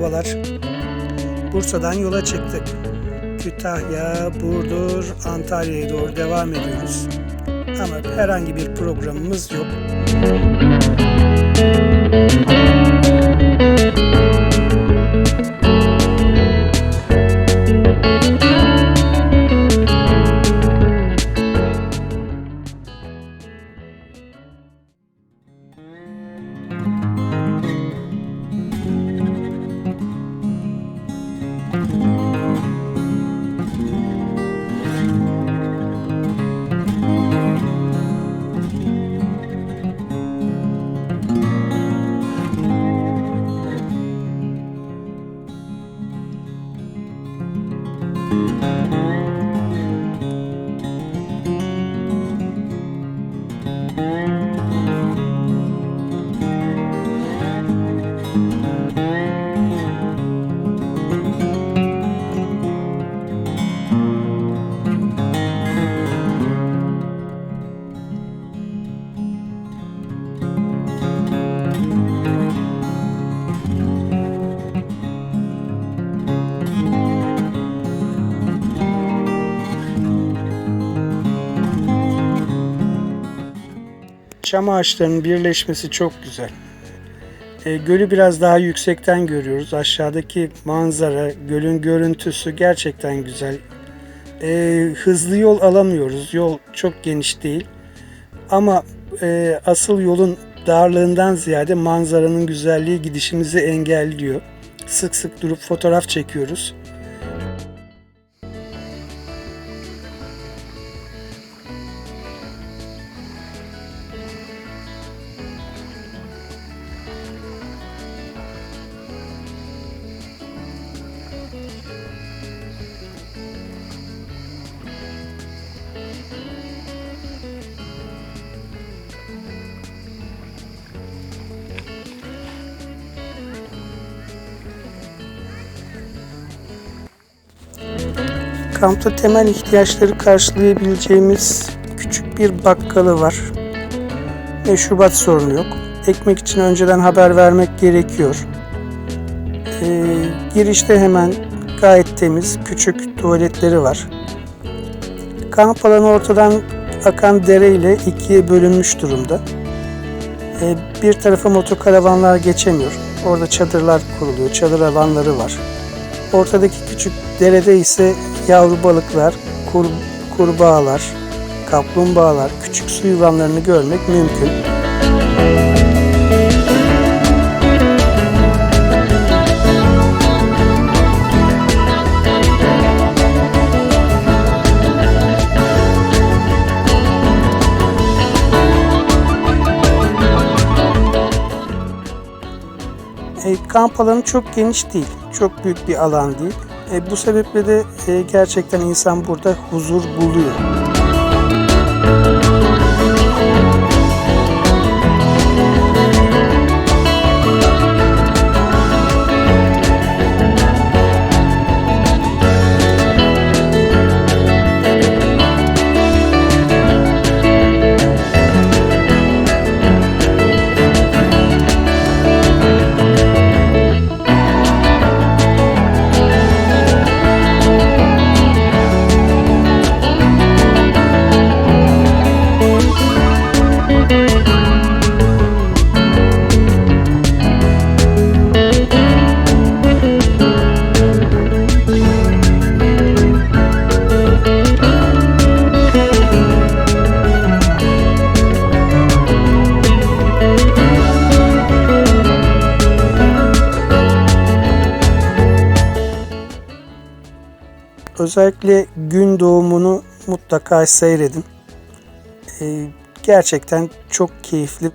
merhabalar. Bursa'dan yola çıktık. Kütahya, Burdur, Antalya'ya doğru devam ediyoruz. Ama herhangi bir programımız yok. Çam ağaçlarının birleşmesi çok güzel. E, gölü biraz daha yüksekten görüyoruz. Aşağıdaki manzara, gölün görüntüsü gerçekten güzel. E, hızlı yol alamıyoruz. Yol çok geniş değil. Ama e, asıl yolun darlığından ziyade manzaranın güzelliği gidişimizi engelliyor. Sık sık durup fotoğraf çekiyoruz. Kampta temel ihtiyaçları karşılayabileceğimiz küçük bir bakkalı var. Meşrubat sorunu yok. Ekmek için önceden haber vermek gerekiyor. Ee, girişte hemen gayet temiz küçük tuvaletleri var. Kamp alanı ortadan akan dere ile ikiye bölünmüş durumda. Ee, bir tarafa motokaravanlar geçemiyor. Orada çadırlar kuruluyor, çadır alanları var. Ortadaki küçük derede ise yavru balıklar, kur, kurbağalar, kaplumbağalar, küçük su yılanlarını görmek mümkün. E, kamp alanı çok geniş değil, çok büyük bir alan değil. E, bu sebeple de e, gerçekten insan burada huzur buluyor. Özellikle gün doğumunu mutlaka seyredin. Ee, gerçekten çok keyifli